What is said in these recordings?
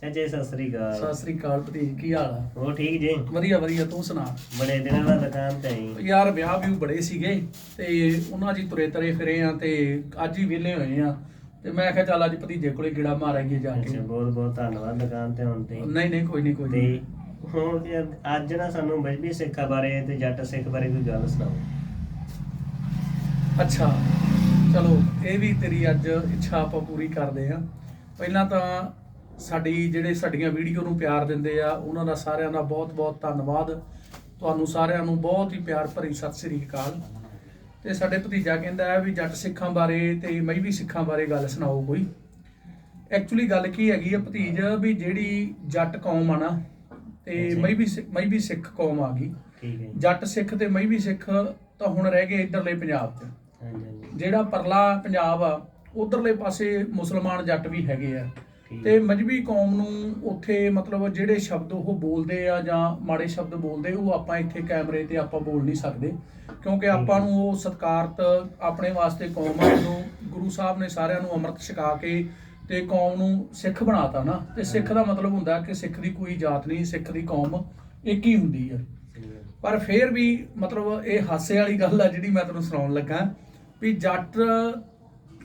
ਚਾਚੇ ਸਤਿ ਸ੍ਰੀ ਅਕਾਲ। ਸਤਿ ਸ੍ਰੀ ਅਕਾਲ ਭਤੀਜ ਕੀ ਹਾਲ ਆ? ਉਹ ਠੀਕ ਜੀ? ਵਧੀਆ ਵਧੀਆ ਤੂੰ ਸੁਣਾ? ਬੜੇ ਦਿਨਾਂ ਦਾ ਦੁਕਾਨ ਤੇ ਆਈ। ਯਾਰ ਵਿਆਹ ਵੀ ਬੜੇ ਸੀਗੇ ਤੇ ਉਹਨਾਂ ਜੀ ਤੁਰੇ ਤਰੇ ਫਿਰੇ ਆ ਤੇ ਅੱਜ ਹੀ ਵਿਹਲੇ ਹੋਏ ਆ। ਤੇ ਮੈਂ ਕਿਹਾ ਚੱਲ ਅੱਜ ਭਤੀਜੇ ਕੋਲੇ ਗੇੜਾ ਮਾਰਾਂਗੇ ਜਾ ਕੇ। ਅੱਛਾ ਬਹੁਤ ਬਹੁਤ ਧੰਨਵਾਦ ਦੁਕਾਨ ਤੇ ਆਉਣ ਤੇ। ਨਹੀਂ ਨਹੀਂ ਕੋਈ ਨਹੀਂ ਕੋਈ ਤੇ ਹੁਣ ਜੀ ਅੱਜ ਨਾ ਸਾਨੂੰ ਮਜਬੀ ਸਿੱਖਾਂ ਬਾਰੇ ਤੇ ਜੱਟ ਸਿੱਖ ਬਾਰੇ ਕੋਈ ਗੱਲ ਸੁਣਾਓ। ਅੱਛਾ ਚਲੋ ਇਹ ਵੀ ਤੇਰੀ ਅੱਜ ਇੱਛਾ ਆਪਾਂ ਪੂਰੀ ਕਰਦੇ ਆ। ਪਹਿਲਾਂ ਤਾਂ ਸਾਡੀ ਜਿਹੜੇ ਸਾਡੀਆਂ ਵੀਡੀਓ ਨੂੰ ਪਿਆਰ ਦਿੰਦੇ ਆ ਉਹਨਾਂ ਦਾ ਸਾਰਿਆਂ ਦਾ ਬਹੁਤ ਬਹੁਤ ਧੰਨਵਾਦ। ਤੁਹਾਨੂੰ ਸਾਰਿਆਂ ਨੂੰ ਬਹੁਤ ਹੀ ਪਿਆਰ ਭਰੀ ਸਤਿ ਸ੍ਰੀ ਅਕਾਲ। ਤੇ ਸਾਡੇ ਭਤੀਜਾ ਕਹਿੰਦਾ ਹੈ ਵੀ ਜੱਟ ਸਿੱਖਾਂ ਬਾਰੇ ਤੇ ਮਈਵੀ ਸਿੱਖਾਂ ਬਾਰੇ ਗੱਲ ਸੁਣਾਓ ਕੋਈ। ਐਕਚੁਅਲੀ ਗੱਲ ਕੀ ਹੈਗੀ ਆ ਭਤੀਜ ਵੀ ਜਿਹੜੀ ਜੱਟ ਕੌਮ ਆ ਨਾ ਤੇ ਅੱਛਾ। ਮਈਵੀ ਮਈਵੀ ਸਿੱਖ ਕੌਮ ਆ ਗਈ। ਠੀਕ ਹੈ ਜੀ। ਜੱਟ ਸਿੱਖ ਤੇ ਮਈਵੀ ਸਿੱਖ ਤਾਂ ਹੁਣ ਰਹਿ ਗਏ ਇਧਰਲੇ ਪੰਜਾਬ 'ਚ। ਜਿਹੜਾ ਪਰਲਾ ਪੰਜਾਬ ਆ ਉਧਰਲੇ ਪਾਸੇ ਮੁਸਲਮਾਨ ਜੱਟ ਵੀ ਹੈਗੇ ਆ। ਤੇ ਮਜਬੀ ਕੌਮ ਨੂੰ ਉੱਥੇ ਮਤਲਬ ਜਿਹੜੇ ਸ਼ਬਦ ਉਹ ਬੋਲਦੇ ਆ ਜਾਂ ਮਾੜੇ ਸ਼ਬਦ ਬੋਲਦੇ ਉਹ ਆਪਾਂ ਇੱਥੇ ਕੈਮਰੇ ਤੇ ਆਪਾਂ ਬੋਲ ਨਹੀਂ ਸਕਦੇ। ਕਿਉਂਕਿ ਆਪਾਂ ਨੂੰ ਉਹ ਸਤਕਾਰਤ ਆਪਣੇ ਵਾਸਤੇ ਕੌਮ ਆ ਜਦੋਂ ਗੁਰੂ ਸਾਹਿਬ ਨੇ ਸਾਰਿਆਂ ਨੂੰ ਅੰਮ੍ਰਿਤ ਛਕਾ ਕੇ ਤੇ ਕੌਮ ਨੂੰ ਸਿੱਖ ਬਣਾਤਾ ਨਾ ਤੇ ਸਿੱਖ ਦਾ ਮਤਲਬ ਹੁੰਦਾ ਕਿ ਸਿੱਖ ਦੀ ਕੋਈ ਜਾਤ ਨਹੀਂ ਸਿੱਖ ਦੀ ਕੌਮ ਇੱਕ ਹੀ ਹੁੰਦੀ ਹੈ। ਪਰ ਫਿਰ ਵੀ ਮਤਲਬ ਇਹ ਹਾਸੇ ਵਾਲੀ ਗੱਲ ਆ ਜਿਹੜੀ ਮੈਂ ਤੁਹਾਨੂੰ ਸੁਣਾਉਣ ਲੱਗਾ ਵੀ ਜੱਟ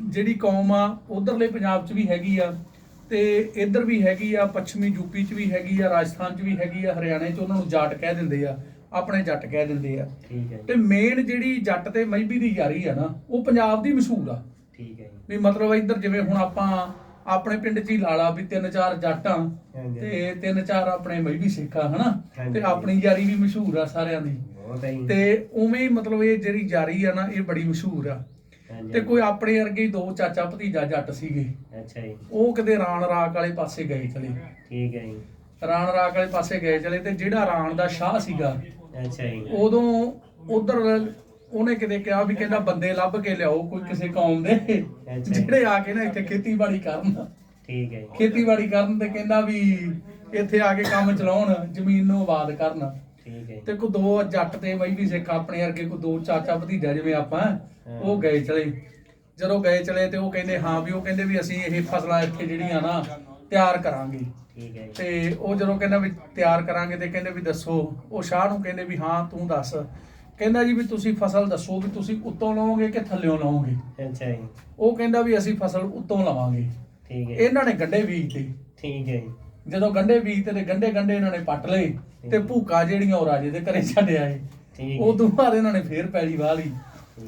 ਜਿਹੜੀ ਕੌਮ ਆ ਉਧਰਲੇ ਪੰਜਾਬ 'ਚ ਵੀ ਹੈਗੀ ਆ ਤੇ ਇੱਧਰ ਵੀ ਹੈਗੀ ਆ ਪੱਛਮੀ ਯੂਪੀ 'ਚ ਵੀ ਹੈਗੀ ਆ ਰਾਜਸਥਾਨ 'ਚ ਵੀ ਹੈਗੀ ਆ ਹਰਿਆਣੇ 'ਚ ਉਹਨਾਂ ਨੂੰ ਜਾਟ ਕਹਿ ਦਿੰਦੇ ਆ ਆਪਣੇ ਜੱਟ ਕਹਿ ਦਿੰਦੇ ਆ ਠੀਕ ਹੈ ਤੇ। ਮੇਨ ਜਿਹੜੀ ਜੱਟ ਤੇ ਮਈਬੀ ਦੀ ਯਾਰੀ ਆ ਨਾ ਉਹ ਪੰਜਾਬ ਦੀ ਮਸ਼ਹੂਰ ਆ ਠੀਕ ਹੈ। ਵੀ ਮਤਲਬ ਇੱਧਰ ਜਿਵੇਂ ਹੁਣ ਆਪਾਂ ਆਪਣੇ ਪਿੰਡ 'ਚ ਹੀ ਲਾ ਲਾ ਵੀ ਤਿੰਨ ਚਾਰ ਜੱਟਾਂ ਹਾਂਜੀ। ਤੇ ਤਿੰਨ ਚਾਰ ਆਪਣੇ ਮਈਬੀ ਸਿੱਖਾ ਹਨਾ। ਤੇ ਆਪਣੀ ਯਾਰੀ ਵੀ ਮਸ਼ਹੂਰ ਆ ਸਾਰਿਆਂ ਦੀ। ਤੇ ਉਵੇਂ ਹੀ ਮਤਲਬ ਇਹ ਜਿਹੜੀ ਜਾਰੀ ਆ ਨਾ ਇਹ ਬੜੀ ਮਸ਼ਹੂਰ ਆ ਤੇ ਕੋਈ ਆਪਣੇ ਵਰਗੇ ਦੋ ਚਾਚਾ ਭਤੀਜਾ ਜੱਟ ਸੀਗੇ। ਅੱਛਾ ਜੀ। ਉਹ ਕਿਤੇ ਰਾਣ ਰਾਕ ਵਾਲੇ ਪਾਸੇ ਗਏ ਚਲੇ। ਠੀਕ ਹੈ ਜੀ। ਰਾਣ ਰਾਕ ਵਾਲੇ ਪਾਸੇ ਗਏ ਚਲੇ ਤੇ ਜਿਹੜਾ ਰਾਣ ਦਾ ਸ਼ਾਹ ਸੀਗਾ ਅੱਛਾ ਜੀ। ਉਦੋਂ ਉਧਰ ਉਹਨੇ ਕਿਤੇ ਕਿਹਾ ਵੀ ਕਹਿੰਦਾ ਬੰਦੇ ਲੱਭ ਕੇ ਲਿਆਓ ਕੋਈ ਕਿਸੇ ਕੌਮ ਦੇ ਜਿਹੜੇ ਆ ਕੇ ਨਾ ਇੱਥੇ ਖੇਤੀਬਾੜੀ ਕਰਨ। ਠੀਕ ਹੈ ਜੀ। ਖੇਤੀਬਾੜੀ ਕਰਨ ਤੇ ਕਹਿੰਦਾ ਵੀ ਇੱਥੇ ਆ ਕੇ ਕੰਮ ਚਲਾਉਣ ਜ਼ਮੀਨ ਨੂੰ ਆਬਾਦ ਕਰਨ। ਠੀਕ ਹੈ ਜੀ। ਤੇ ਕੋ ਦੋ ਜੱਟ ਤੇ ਬਈ ਵੀ ਸਿੱਖ ਆਪਣੇ ਵਰਗੇ ਕੋ ਦੋ ਚਾਚਾ ਭਤੀਜਾ ਜਿਵੇਂ ਆਪਾਂ ਉਹ ਗਏ ਚਲੇ। ਜਦੋਂ ਗਏ ਚਲੇ ਤੇ ਉਹ ਕਹਿੰਦੇ ਹਾਂ ਵੀ ਉਹ ਕਹਿੰਦੇ ਵੀ ਅਸੀਂ ਇਹ ਫਸਲਾਂ ਇੱਥੇ ਜਿਹੜੀਆਂ ਨਾ ਤਿਆਰ ਕਰਾਂਗੇ। ਠੀਕ ਹੈ। ਤੇ ਉਹ ਜਦੋਂ ਕਹਿੰਦਾ ਵੀ ਤਿਆਰ ਕਰਾਂਗੇ ਤੇ ਕਹਿੰਦੇ ਵੀ ਦੱਸੋ ਉਹ ਸ਼ਾਹ ਨੂੰ ਕਹਿੰਦੇ ਵੀ ਹਾਂ ਤੂੰ ਦੱਸ। ਕਹਿੰਦਾ ਜੀ ਵੀ ਤੁਸੀਂ ਫਸਲ ਦੱਸੋ ਵੀ ਤੁਸੀਂ ਉੱਤੋਂ ਲਓਗੇ ਕਿ ਥੱਲਿਓਂ ਲਓਗੇ? ਅੱਛਾ ਜੀ। ਉਹ ਕਹਿੰਦਾ ਵੀ ਅਸੀਂ ਫਸਲ ਉੱਤੋਂ ਲਵਾਂਗੇ। ਠੀਕ ਹੈ। ਇਹਨਾਂ ਨੇ ਗੰਡੇ ਬੀਜਤੇ। ਠੀਕ ਹੈ ਜੀ। ਜਦੋਂ ਗੰਡੇ ਬੀਜਤੇ ਤੇ ਗੰਡੇ ਗੰਡੇ ਇਹਨਾਂ ਨੇ ਪੱਟ ਲਏ ਤੇ ਭੂਕਾ ਜਿਹੜੀਆਂ ਉਹ ਰਾਜੇ ਦੇ ਘਰੇ ਛੱਡ ਆਏ ਠੀਕ। ਉਹ ਤੋਂ ਬਾਅਦ ਇਹਨਾਂ ਨੇ ਫੇਰ ਪੈਲੀ ਵਾਹ ਲਈ।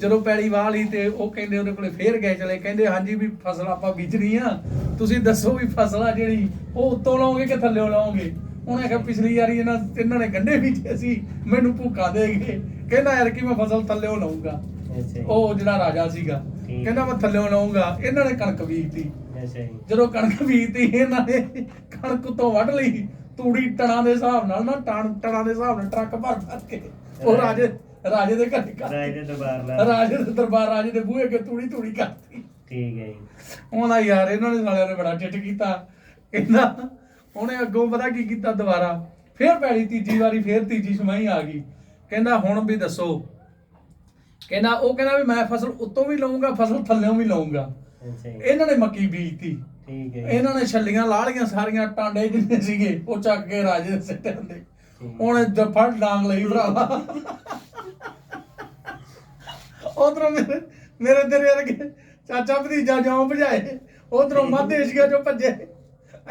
ਜਦੋਂ ਪੈਲੀ ਵਾਹ ਲਈ ਤੇ ਉਹ ਕਹਿੰਦੇ ਉਹਦੇ ਕੋਲੇ ਫੇਰ ਗਏ ਚਲੇ। ਕਹਿੰਦੇ ਹਾਂਜੀ ਵੀ ਫਸਲ ਆਪਾਂ ਬੀਜਣੀ ਆ। ਤੁਸੀਂ ਦੱਸੋ ਵੀ ਫਸਲ ਆ ਜਿਹੜੀ ਉਹ ਉੱਤੋਂ ਲਾਓਗੇ ਕਿ ਥੱਲੇੋਂ ਲਾਓਗੇ ਉਹਨੇ ਕਿਹਾ ਪਿਛਲੀ ਵਾਰੀ ਇਹਨਾਂ ਇਹਨਾਂ ਨੇ ਗੰਡੇ ਬੀਜੇ ਸੀ ਮੈਨੂੰ ਭੂਕਾ ਦੇ ਗਏ। ਕਹਿੰਦਾ ਯਾਰ ਕਿ ਮੈਂ ਫਸਲ ਥੱਲੇੋਂ ਲਾਉਂਗਾ। ਉਹ ਜਿਹੜਾ ਰਾਜਾ ਸੀਗਾ। ਕਹਿੰਦਾ ਮੈਂ ਥੱਲੇੋਂ ਲਾਉਂਗਾ ਇਹਨਾਂ ਨੇ ਕਣਕ ਬੀਜਤੀ। ਅੱਛਾ ਜੀ। ਜਦੋਂ ਕਣਕ ਬੀਜਤੀ ਇਹਨਾਂ ਨੇ ਕਣਕ ਤੋਂ ਵੱਢ ਲਈ। ਤੂੜੀ ਟਣਾ ਦੇ ਹਿਸਾਬ ਨਾਲ ਨਾ ਟਣ ਟਣਾ ਦੇ ਹਿਸਾਬ ਨਾਲ ਟਰੱਕ ਭਰ ਭਰ ਕੇ ਉਹ ਰਾਜੇ ਰਾਜੇ ਦੇ ਘਰੇ ਕਰ ਰਾਜ ਦੇ ਦਰਬਾਰ ਲਾ ਰਾਜੇ ਦੇ ਦਰਬਾਰ ਰਾਜੇ ਦੇ ਬੂਹੇ ਅੱਗੇ ਤੂੜੀ ਤੂੜੀ ਕਰਤੀ। ਠੀਕ ਹੈ ਜੀ। ਉਹਦਾ ਯਾਰ ਇਹਨਾਂ ਨੇ ਸਾਲਿਆਂ ਨੇ ਬੜਾ ਚਿੱਟ ਕੀਤਾ। ਕਹਿੰਦਾ ਉਹਨੇ ਅੱਗੋਂ ਪਤਾ ਕੀ ਕੀਤਾ ਦੁਬਾਰਾ? ਫੇਰ ਪੈਲੀ ਤੀਜੀ ਵਾਰੀ ਫੇਰ ਤੀਜੀ ਸਮਾਈ ਆ ਗਈ। ਕਹਿੰਦਾ ਹੁਣ ਵੀ ਦੱਸੋ। ਕਹਿੰਦਾ ਉਹ ਕਹਿੰਦਾ ਵੀ ਮੈਂ ਫਸਲ ਉੱਤੋਂ ਵੀ ਲਵਾਂਗਾ ਫਸਲ ਥੱਲੇੋਂ ਵੀ ਲਵਾਂਗਾ। ਇਹਨਾਂ ਨੇ ਮੱਕੀ ਬੀਜਤੀ। ਠੀਕ ਹੈ ਇਹਨਾਂ ਨੇ ਛੱਲੀਆਂ ਲਾ ਲੀਆਂ ਸਾਰੀਆਂ ਟਾਂਡੇ ਜਿੰਨੇ ਸੀਗੇ ਉਹ ਚੱਕ ਕੇ ਰਾਜੇ ਦੇ ਸਿੱਟੇ ਹੁੰਦੇ। ਉਹਨੇ ਜਫੜ ਡਾਂਗ ਲਈ ਭਰਾਵਾ। ਉਧਰੋਂ ਮੇਰੇ ਮੇਰੇ ਤੇਰੇ ਵਰਗੇ ਚਾਚਾ ਭਤੀਜਾ ਜਾਉ ਭਜਾਏ ਉਧਰੋਂ ਮੱਧ ਏਸ਼ੀਆ ਚੋਂ ਭੱਜੇ।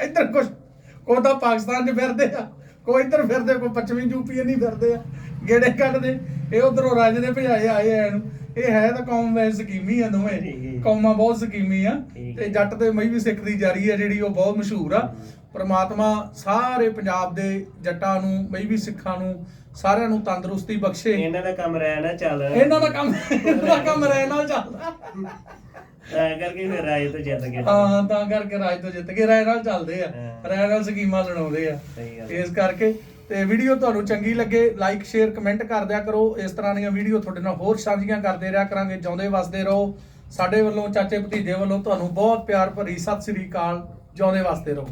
ਇੱਧਰ ਕੁਛ ਕੋ ਤਾਂ ਪਾਕਿਸਤਾਨ 'ਚ ਫਿਰਦੇ ਆ ਕੋਈ ਇੱਧਰ ਫਿਰਦੇ ਕੋਈ ਪੱਛਮੀ ਯੂਪੀ ਨਹੀਂ ਫਿਰਦੇ ਆ। ਗੇੜੇ ਕੱਢਦੇ ਇਹ ਉਧਰੋਂ ਰਾਜੇ ਦੇ ਭਜਾਏ ਆਏ ਐ ਨੂੰ ਇਹ ਹੈ ਤਾਂ ਕੌਮ ਵੈ ਸਕੀਮੀ ਆ ਦੋਵੇਂ। ਕੌਮਾਂ ਬਹੁਤ ਸਕੀਮੀ ਆ ਤੇ। ਜੱਟ ਤੇ ਮਈ ਵੀ ਸਿੱਖ ਦੀ ਜਾਰੀ ਆ ਜਿਹੜੀ ਉਹ ਬਹੁਤ ਮਸ਼ਹੂਰ ਆ। ਪ੍ਰਮਾਤਮਾ ਸਾਰੇ ਪੰਜਾਬ ਦੇ ਜੱਟਾਂ ਨੂੰ ਮਈ ਵੀ ਸਿੱਖਾਂ ਨੂੰ ਸਾਰਿਆਂ ਨੂੰ ਤੰਦਰੁਸਤੀ ਬਖਸ਼ੇ। ਇਹਨਾਂ ਦਾ ਕੰਮ ਰਹਿ ਨਾ ਚੱਲ। ਇਹਨਾਂ ਦਾ ਕੰਮ ਇਹਨਾਂ ਦਾ ਕੰਮ ਰਹਿ ਨਾਲ ਚੱਲਦਾ ਤਾਂ ਕਰਕੇ ਫਿਰ ਰਾਜ ਤੋਂ ਜਿੱਤ ਗਏ। ਹਾਂ ਤਾਂ ਕਰਕੇ ਰਾਜ ਤੋਂ ਜਿੱਤ ਕੇ ਰਾਏ ਨਾਲ ਚੱਲਦੇ ਆ। ਰਾਏ ਨਾਲ ਸਕੀਮਾਂ ਲੜਾਉਂਦੇ ਆ। ਇਸ ਕਰਕੇ ਤੇ ਵੀਡੀਓ ਤੁਹਾਨੂੰ ਚੰਗੀ ਲੱਗੇ ਲਾਈਕ ਸ਼ੇਅਰ ਕਮੈਂਟ ਕਰ ਦਿਆ ਕਰੋ। ਇਸ ਤਰ੍ਹਾਂ ਦੀਆਂ ਵੀਡੀਓ ਤੁਹਾਡੇ ਨਾਲ ਹੋਰ ਸਾਂਝੀਆਂ ਕਰਦੇ ਰਿਹਾ ਕਰਾਂਗੇ, ਜਿਉਂਦੇ ਵਸਦੇ ਰਹੋ। ਸਾਡੇ ਵੱਲੋਂ ਚਾਚੇ ਭਤੀਜੇ ਵੱਲੋਂ ਤੁਹਾਨੂੰ ਬਹੁਤ ਪਿਆਰ ਭਰੀ ਸਤਿ ਸ੍ਰੀ ਅਕਾਲ, ਜਿਉਂਦੇ ਵਸਦੇ ਰਹੋ।